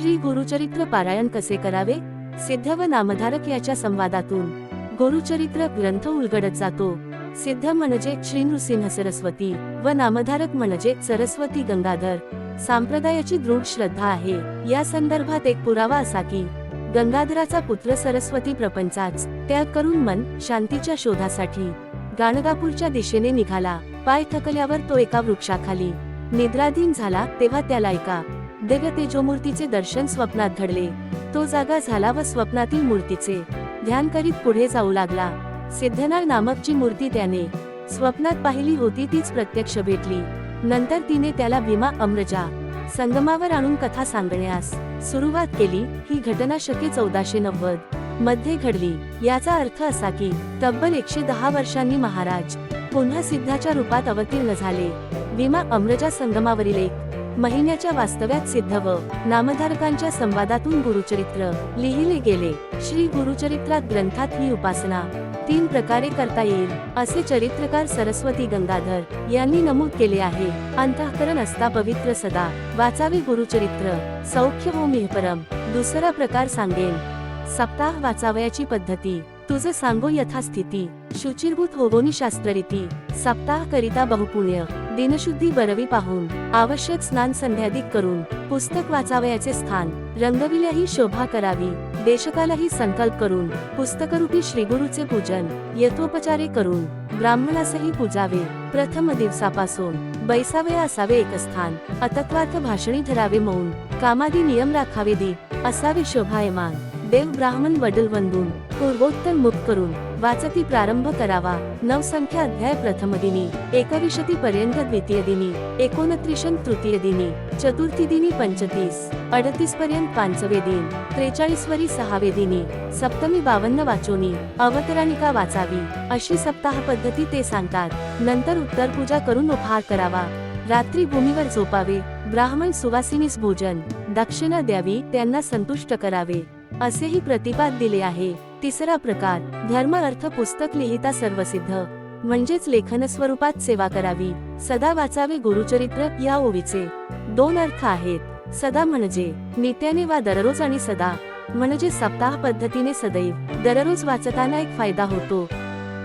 श्री गुरुचरित्र पारायण कसे करावे? सिद्ध व नामधारक याच्या संवादातून. गुरुचरित्र ग्रंथ उलगडत जातो. सिद्ध म्हणजे श्री नृसिंह सरस्वती व नामधारक म्हणजे सरस्वती गंगाधर. सांप्रदायाची दृढ श्रद्धा आहे. या संदर्भात एक पुरावा असा की गंगाधराचा पुत्र सरस्वती प्रपंचाच त्याग करून मन शांतीच्या शोधासाठी गाणगापूरच्या दिशेने निघाला. पाय थकल्यावर तो एका वृक्षाखाली निद्राधीन झाला तेव्हा त्याला एका दिव्य तेजोमूर्तीचे दर्शन स्वप्नात घडले. तो जागा झाला व स्वप्नातील मूर्तीचे ध्यान करीत पुढे जाऊ लागला. सिद्धनाळ नामकची मूर्ती त्याने स्वप्नात पाहिली होती तीच प्रत्यक्ष भेटली. नंतर तिने त्याला भीमा अमृजा संगमावर आणून कथा सांगण्यास सुरुवात केली. ही घटना शके चौदाशे नव्वदमध्ये घडली. याचा अर्थ असा की तब्बल एकशे दहा वर्षांनी महाराज पुन्हा सिद्धाच्या रूपात अवतीर्ण झाले. भीमा अमृजा संगमावरील एक महिन्याच्या वास्तव्यात सिद्ध व नामधारकांच्या संवादातून गुरुचरित्र लिहिले गेले. श्री गुरुचरित्रात ग्रंथात ही उपासना तीन प्रकारे करता येईल असे चरित्रकार सरस्वती गंगाधर यांनी नमूद केले आहे. अंतःकरण असता पवित्र सदा वाचावे गुरुचरित्र सौख्य हो मिहपरम दुसरा प्रकार सांगेन. सप्ताह वाचावयाची पद्धती तुझं सांगो यथास्थिती शुचिरभूत होवोनी शास्त्ररीती सप्ताह करिता बहुपुण्य. दिनशुद्धी बरवी पाहून आवश्यक स्नान संध्यादिक करून पुस्तक वाचावयाचे स्थान रंगविल्याही शोभा करावी देशकालाही संकल्प करून पुस्तकरूपी श्रीगुरूचे पूजन यथोपचारे करून ब्राह्मणासही पूजावे प्रथम दिवसापासून बैसावे असावे एक स्थान अतत्वार्थ भाषणी धरावे मौन कामादी नियम राखावे दी असावे शोभायमान देव ब्राह्मण वडील वंदून पूर्वोत्तर मुख करून वाचती प्रारंभ करावा. नवसंख्या अध्याय प्रथम दिनी. एकविशती पर्यंत द्वितीय दिनी. एकोणत्रिशन तृतीय दिनी. चतुर्थी दिनी पंचतीस. अडतीस पर्यंत पाचवे दिन. त्रेचाळीसवरी सहावे दिनी. सप्तमी बावन्न वाचोनी. अवतरणिका वाचावी. अशी सप्ताह पद्धती ते सांगतात. नंतर उत्तर पूजा करून उपहार करावा. रात्री भूमीवर झोपावे. ब्राह्मण सुवासिनीस भोजन. दक्षिणा द्यावी. त्यांना संतुष्ट करावे. असेही प्रतिपाद दिले आहे. तिसरा प्रकार धर्म अर्थ पुस्तक लिहिता सर्वसिद्ध. म्हणजेच लेखन स्वरूपात सेवा करावी. सदा वाचावे गुरुचरित्र या ओवीचे. दोन अर्थ आहेत. सदा म्हणजे नित्याने वा दररोज आणि सदा. म्हणजे सप्ताह पद्धतीने सदैव. दररोज वाचताना एक फायदा होतो.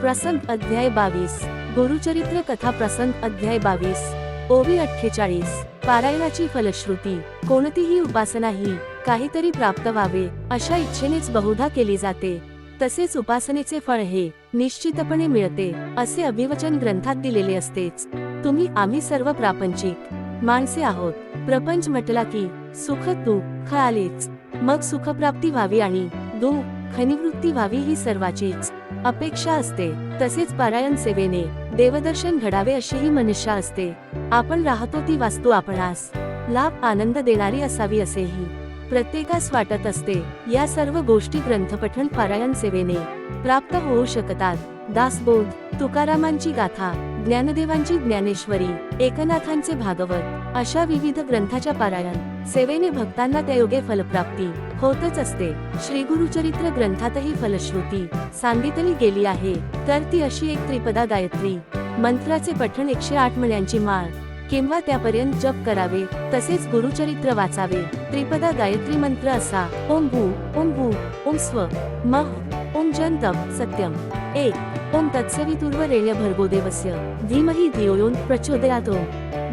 प्रसंग अध्याय बावीस. गुरुचरित्र कथा प्रसंग अध्याय बावीस. ओवी अठ्ठेचाळीस. पारायणाची फलश्रुती. कोणतीही उपासना ही काहीतरी प्राप्त व्हावे अशा इच्छेनेच बहुधा केली जाते. तसेच उपासनेचे फळ हे निश्चितपणे मिळते असे अभिवचन ग्रंथात दिलेले असतेच. तुम्ही आम्ही सर्व प्रापंचिक माणसे आहोत. प्रपंच म्हटला की सुख दुःख आलेच मग सुखप्राप्ती व्हावी आणि दुःख खनिवृत्ती व्हावी ही सर्वाचीच अपेक्षा असते. तसेच पारायण सेवेने देवदर्शन घडावे अशीही मनुष्या असते. आपण राहतो ती वास्तू आपणास लाभ आनंद देणारी असावी असेही. प्रत्येकास वाटत असते या सर्व गोष्टी ग्रंथपठण पारायण सेवेने प्राप्त होऊ शकतात. दासबोध तुकारामांची गाथा ज्ञानदेवांची ज्ञानेश्वरी एकनाथांचे भागवत अशा विविध ग्रंथाच्या पारायण सेवेने भक्तांना त्यायोगे फलप्राप्ती होतच असते. श्री गुरुचरित्र ग्रंथातही फलश्रुती सांगितली गेली आहे. तर ती अशी एक त्रिपदा गायत्री मंत्राचे पठण एकशे आठ मण्यांची माळ किंवा त्यापर्यंत जप करावे तसेच गुरुचरित्र वाचावे. त्रिपदा गायत्री मंत्र असा ओम भू ओम भू ओम स्व मह ओम जंतम सत्यम. एक ओम तत्सवितुर्वरेण्य भर्गो देवस्य धीमहि धियो प्रचोदयातो.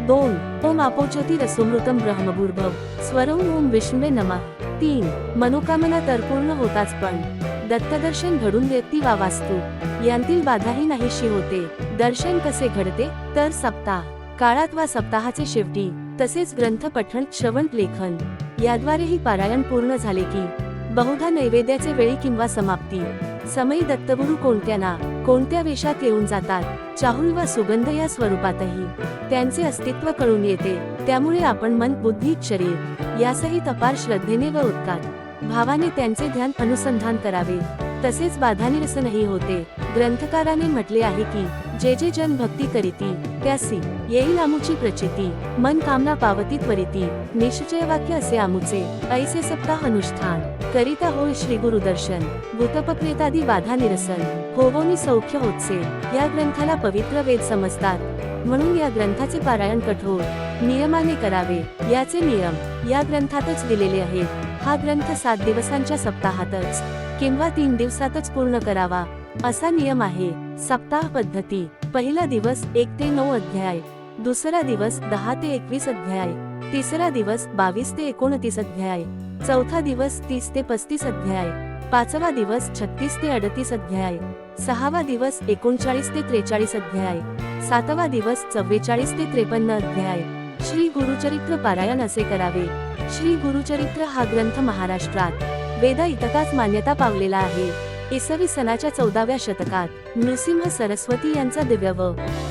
दोन ओम आपोचती रसोमृतम ब्रह्मभूर्भव स्वरम ओम विष्णुवे नमः. तीन मनोकामना तर पूर्ण होताच पण दत्तदर्शन घडून व्यक्ती वा वास्तू यांतील बाधाही नाहीशी होते दर्शन कसे घडते तर सप्ताह. काळात वा सप्ताहाचे शेवटी तसेच ग्रंथ पठण श्रवण लेखन याद्वारेही पारायण पूर्ण झाले की बहुधा नैवेद्याचे वेळी किंवा समाप्ती. समयी दत्तगुरु कोणत्या ना कोणत्या वेशात येऊन जातात चाहुल वा सुगंध या स्वरूपातही. त्यांचे अस्तित्व कळून येते त्यामुळे आपण मन बुद्धी शरीर यासही तपार श्रद्धेने व उत्कार भावाने त्यांचे ध्यान अनुसंधान करावे. तसेच बाधानिरसनही होते. ग्रंथकाराने म्हटले आहे की जे जे जन भक्ती करीती त्यासी येईल आमुची प्रचिती मन कामना पावती त्वरिती निश्चय वाक्य असे आमुचे ऐसे सप्ताह अनुष्ठान करिता होय श्री गुरुदर्शन भूतपक्रेतादी बाधा निरसन होवोनी सौख्य होतसे या ग्रंथाला पवित्र वेद समजतात म्हणून या ग्रंथाचे पारायण कठोर नियमाने करावे याचे नियम या ग्रंथातच दिलेले आहेत हा ग्रंथ सात दिवसांच्या सप्ताहातच किंवा तीन दिवसातच पूर्ण करावा असा नियम आहे सप्ताह पद्धती पहिला दिवस एक ते नऊ अध्याय दुसरा दिवस दहा ते एकवीस अध्याय तिसरा दिवस बावीस ते एकोणतीस अध्याय चौथा दिवस तीस ते पस्तीस अध्याय पाचवा दिवस छत्तीस ते अडतीस अध्याय सहावा दिवस एकोणचाळीस ते त्रेचाळीस अध्याय सातवा दिवस चव्वेचाळीस ते त्रेपन्न अध्याय. श्री गुरुचरित्र पारायण असे करावे. श्री गुरुचरित्र हा ग्रंथ महाराष्ट्रात वेदा इतकाच मान्यता पावलेला आहे. इसवी सणाच्या चौदाव्या शतकात नृसिंह सरस्वती यांचा दिव्य व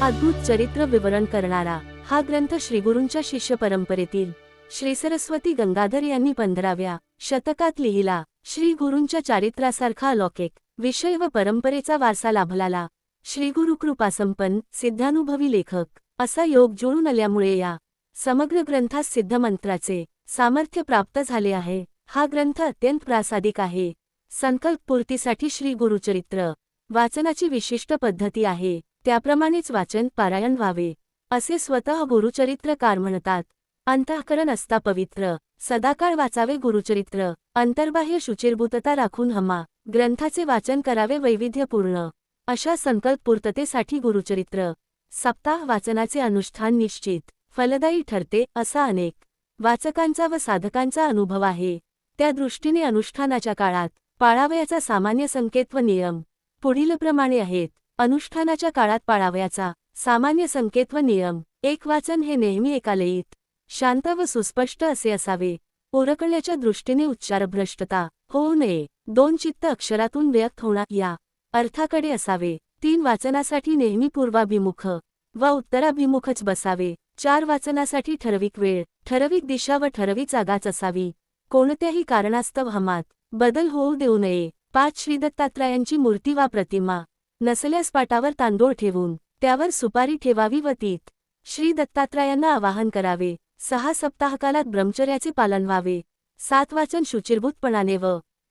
अद्भुत चरित्र विवरण करणारा हा ग्रंथ श्रीगुरूंच्या शिष्य परंपरेतील श्री सरस्वती गंगाधर यांनी पंधराव्या शतकात लिहिला. श्री गुरूंच्या चारित्रासारखा अलौकिक विषय व परंपरेचा वारसा लाभलाला. श्री गुरु कृपासंपन्न सिद्धानुभवी लेखक असा योग जुळून आल्यामुळे या समग्र ग्रंथास सिद्धमंत्राचे सामर्थ्य प्राप्त झाले आहे. हा ग्रंथ अत्यंत प्रासादिक आहे. संकल्पपूर्तीसाठी श्री गुरुचरित्र वाचनाची विशिष्ट पद्धती आहे. त्याप्रमाणेच वाचन पारायण व्हावे असे स्वतः गुरुचरित्रकार म्हणतात. अंतःकरण असता पवित्र सदाकाळ वाचावे गुरुचरित्र अंतर्बाह्य शुचिरभूतता राखून हमा ग्रंथाचे वाचन करावे वैविध्यपूर्ण अशा संकल्पपूर्ततेसाठी गुरुचरित्र सप्ताह वाचनाचे अनुष्ठान निश्चित फलदायी ठरते असा अनेक वाचकांचा व साधकांचा अनुभव आहे. त्या दृष्टीने अनुष्ठानाच्या काळात पाळावयाचा सामान्य संकेत व नियम पुढीलप्रमाणे आहेत. अनुष्ठानाच्या काळात पाळावयाचा सामान्य संकेत व नियम. एक वाचन हे नेहमी एका लयीत शांत व सुस्पष्ट असे असावे. ओरखण्याच्या दृष्टीने उच्चारभ्रष्टता होऊ नये. दोन चित्त अक्षरातून व्यक्त होणार या अर्थाकडे असावे. तीन वाचनासाठी नेहमी पूर्वाभिमुख व उत्तराभिमुखच बसावे. चार वाचनासाठी ठरविक वेळ ठरविक दिशा व ठरविक जागाच असावी. कोणत्याही कारणास्तव हमात बदल होऊ देऊ नये. पाच श्रीदत्तात्रयांची मूर्ती वा प्रतिमा. नसल्यास पाटावर तांदूळ ठेवून त्यावर सुपारी ठेवावी व तीत. श्री दत्तात्रयांना आवाहन करावे. सहा सप्ताहकालात ब्रह्मचर्याचे पालन व्हावे. सात वाचन शुचिरभूतपणाने व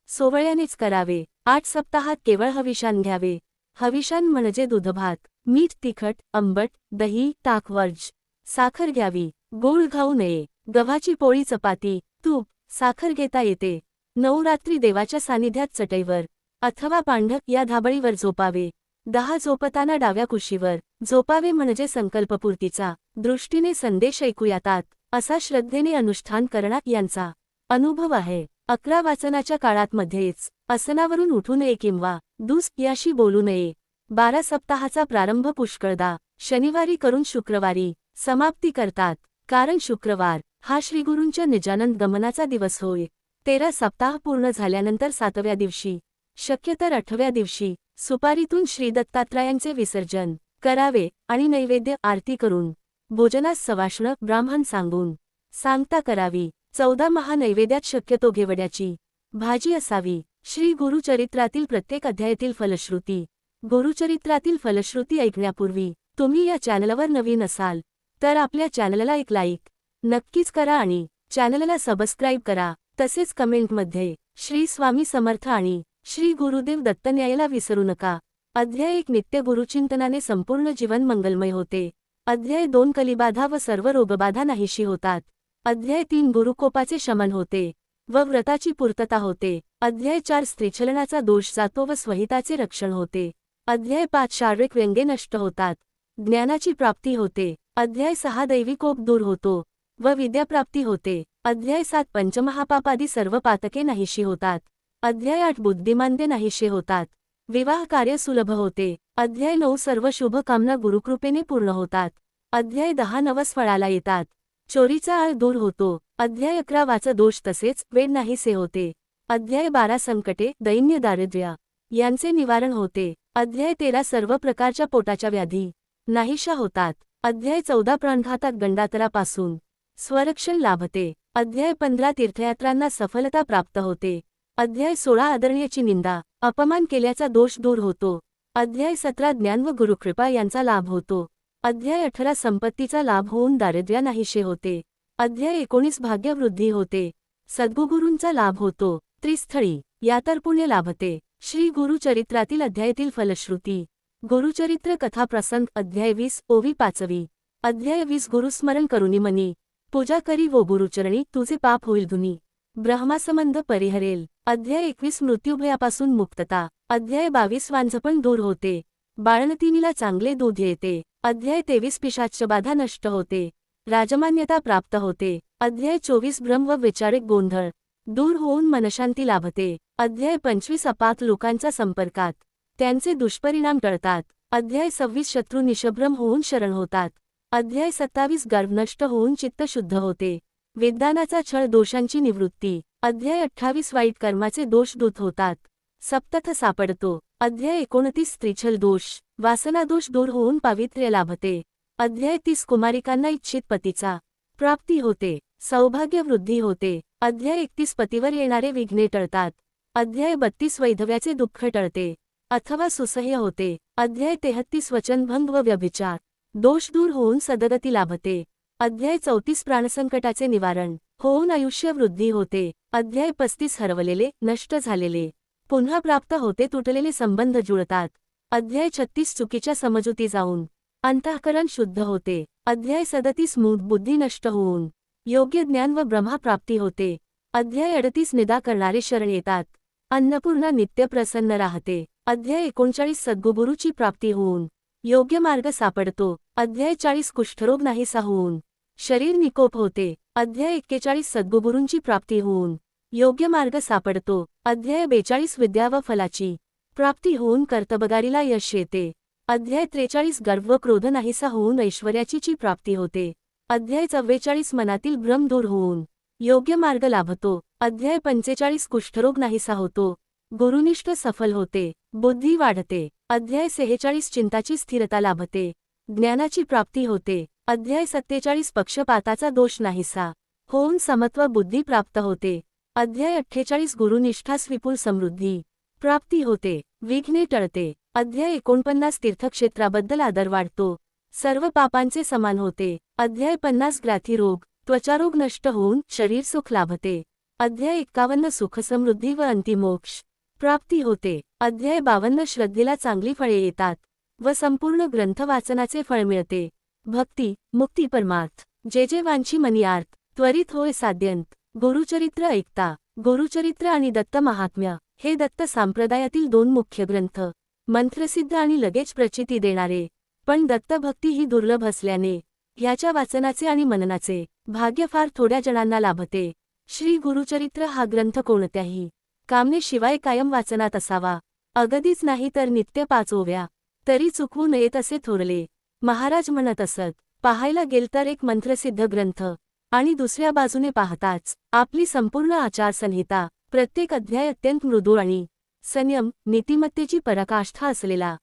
सोवळ्यानेच करावे. आठ सप्ताहात केवळ हविशान घ्यावे. हविशान म्हणजे दुधभात मीठ तिखट आंबट दही ताक वर्ज. साखर घ्यावी. गोळ घाऊ नये. गव्हाची पोळी चपाती तूप. साखर घेता येते. नवरात्री देवाच्या सानिध्यात चटईवर अथवा पांढक या धाबळीवर झोपावे. दहा झोपताना डाव्या कुशीवर झोपावे म्हणजे संकल्पपूर्तीचा दृष्टीने संदेश ऐकू येतात असा श्रद्धेने अनुष्ठान करणार यांचा अनुभव आहे. अकरा वाचनाच्या काळात मध्येच आसनावरून उठू नये किंवा दुस याशी बोलू नये. बारा सप्ताहाचा प्रारंभ पुष्कळदा शनिवारी करून शुक्रवारी समाप्ती करतात कारण शुक्रवार हा श्रीगुरूंच्या निजानंद गमनाचा दिवस होय. तेरा सप्ताह पूर्ण झाल्यानंतर सातव्या दिवशी शक्य तर आठव्या दिवशी सुपारीतून श्री दत्तात्रयांचे विसर्जन करावे आणि नैवेद्य आरती करून भोजनास सवाष्ण ब्राह्मण सांगून सांगता करावी. चौदा महानैवेद्यात शक्यतो घेवड्याची भाजी असावी. श्री गुरुचरित्रातील प्रत्येक अध्यायातील फलश्रुती गुरुचरित्रातील फलश्रुती ऐकण्यापूर्वी तुम्ही या चॅनलवर नवीन असाल तर आपल्या चॅनलला एक लाईक नक्कीच करा आणि चॅनलला सबस्क्राईब करा. तसेच कमेंटमध्ये श्री स्वामी समर्थ आणि श्री गुरुदेव दत्त न्यायला विसरू नका. अध्याय एक नित्य गुरुचिंतनाने संपूर्ण जीवन मंगलमय होते. अध्याय दोन कलिबाधा व सर्व रोगबाधा नाहीशी होतात. अध्याय तीन गुरुकोपाचे शमन होते व व्रताची पूर्तता होते. अध्याय चार स्त्रीछलनाचा दोष जातो व स्वहिताचे रक्षण होते. अध्याय पाच शारीरिक व्यंगे नष्ट होतात. ज्ञानाची प्राप्ती होते. अध्याय सहा दैविकोप दूर होतो. व विद्याप्राप्ती होते. अध्याय सात पंचमहापापादी सर्व पातके नाहीशी होतात. अध्याय आठ बुद्धिमांद्य नाहीशे होतात. विवाह कार्य सुलभ होते. अध्याय नऊ सर्व शुभ कामना गुरुकृपेने पूर्ण होतात. अध्याय दहा नवस फळाला येतात. चोरीचा आळ दूर होतो. अध्याय अकरा वाच दोष तसेच वेळ नाहीसे होते. अध्याय बारा संकटे दैन्य दारिद्र्य यांचे निवारण होते. अध्याय तेरा सर्व प्रकारच्या पोटाच्या व्याधी नाहीशा होतात. अध्याय चौदा प्राणघातात गंडातरापासून स्वरक्षण लाभते. अध्याय पंधरा तीर्थयात्रांना सफलता प्राप्त होते. अध्याय सोळा आदरणीयची निंदा अपमान केल्याचा दोष दूर होतो. अध्याय सतरा ज्ञान व गुरुकृपा यांचा लाभ होतो. अध्याय अठरा संपत्तीचा लाभ होऊन दारिद्र्य नाहीशे होते. अध्याय एकोणीस भाग्यवृद्धी होते. सद्गुगुरूंचा लाभ होतो. त्रिस्थळी यातर पुण्य लाभते. श्री गुरुचरित्रातील अध्यायातील फलश्रुती. गुरुचरित्र कथा प्रसंग अध्याय वीस ओवी पाचवी. अध्याय वीस गुरुस्मरण करुनी मनी पूजा करी वो गुरुचरणी तुझे पाप होईल धुनी ब्रह्मासंबंध परिहरेल अध्याय एकवीस मृत्यूभयापासून मुक्तता अध्याय बावीस वांझपण दूर होते बाळनतीनीला चांगले दूध येते अध्याय तेवीस पिशाच्यबाधा नष्ट होते राजमान्यता प्राप्त होते अध्याय चोवीस भ्रम व विचारिक गोंधळ दूर होऊन मनशांती लाभते अध्याय पंचवीस अपात लोकांच्या संपर्कात त्यांचे दुष्परिणाम टळतात अध्याय सव्वीस शत्रू निशभ्रम होऊन शरण होतात अध्याय सत्तावीस गर्भ नष्ट होऊन चित्त शुद्ध होते. विद्वानाचा छळ दोषांची निवृत्ती. अध्याय अठ्ठावीस वाईट कर्माचे दोष दूत होतात. सप्तथ सापडतो. अध्याय एकोणतीस स्त्रीछल दोष. वासनादोष दूर होऊन पावित्र्य लाभते. अध्याय तीस कुमारिकांना इच्छित पतीचा. प्राप्ती होते. सौभाग्य वृद्धी होते. अध्याय एकतीस पतीवर येणारे विघ्ने टळतात. अध्याय बत्तीस वैधव्याचे दुःख टळते. अथवा सुसह्य होते. अध्याय तेहत्तीस वचनभंग व व्यभिचार. दोष दूर होऊन सदगती लाभते. अध्याय चौतीस प्राणसंकटाचे निवारण. होऊन आयुष्य वृद्धी होते. अध्याय पस्तीस हरवलेले नष्ट झालेले. पुन्हा प्राप्त होते तुटलेले संबंध जुळतात. अध्याय छत्तीस चुकीच्या समजुती जाऊन. अंतःकरण शुद्ध होते. अध्याय सदतीस मूद बुद्धी नष्ट होऊन. योग्य ज्ञान व ब्रह्माप्राप्ती होते. अध्याय अडतीस निदा करणारे शरण येतात. अन्नपूर्णा नित्य प्रसन्न राहते. अध्याय एकोणचाळीस सद्गुगुरूची प्राप्ती होऊन. योग्य मार्ग सापडतो. अध्याय चाळीस कुष्ठरोग नाहीसा होऊन. शरीर निकोप होते. अध्याय एक्केचाळीस सद्गुगुरूंची प्राप्ती होऊन. योग्य मार्ग सापडतो. अध्याय बेचाळीस विद्या व फलाची प्राप्ती होऊन कर्तबगारीला यश येते. अध्याय त्रेचाळीस गर्व व क्रोध नाहीसा होऊन ऐश्वर्याची ची प्राप्ती होते. अध्याय चव्वेचाळीस मनातील भ्रम दूर होऊन. योग्य मार्ग लाभतो. अध्याय पंचेचाळीस कुष्ठरोग नाहीसा होतो. गुरुनिष्ठ सफल होते. बुद्धी वाढते. अध्याय सेहेचाळीस चिंताची स्थिरता लाभते. ज्ञानाची प्राप्ती होते. अध्याय सत्तेचाळीस पक्षपाताचा दोष नाहीसा. होऊन समत्व बुद्धी प्राप्त होते. अध्याय अठ्ठेचाळीस गुरुनिष्ठास विपुल समृद्धी. प्राप्ती होते. विघ्ने टळते. अध्याय एकोणपन्नास तीर्थक्षेत्राबद्दल आदर वाढतो. सर्व पापांचे समान होते. अध्याय पन्नास ग्राथीरोग त्वचारोग नष्ट होऊन शरीर सुख लाभते. अध्याय एक्कावन्न सुखसमृद्धी व अंतिमोक्ष. प्राप्ती होते. अध्याय बावन्न श्रद्धेला चांगली फळे येतात व संपूर्ण ग्रंथ वाचनाचे फळ मिळते. भक्ती मुक्ती परमार्थ. जे जे वांची मनियार्थ त्वरित होय साध्यंत. गुरुचरित्र ऐकता. गुरुचरित्र आणि दत्त महात्म्य. हे दत्त संप्रदायातील दोन मुख्य ग्रंथ. मंत्रसिद्ध आणि लगेच प्रचिती देणारे. पण दत्तभक्ती ही दुर्लभ असल्याने ह्याच्या वाचनाचे आणि मननाचे भाग्य फार थोड्या जणांना लाभते. श्री गुरुचरित्र हा ग्रंथ कोणत्याही कामने शिवाय कायम वाचनात असावा. अगदीच नाही तर नित्य पाचोव्या. तरी चुकवू नयेत असे थोरले. महाराज म्हणत असत पाहायला गेल तर एक मंत्रसिद्ध ग्रंथ. आणि दुसऱ्या बाजूने पाहताच आपली संपूर्ण आचारसंहिता प्रत्येक अध्याय अत्यंत मृदू आणि संयम नीतिमत्तेची पराकाष्ठा असलेला.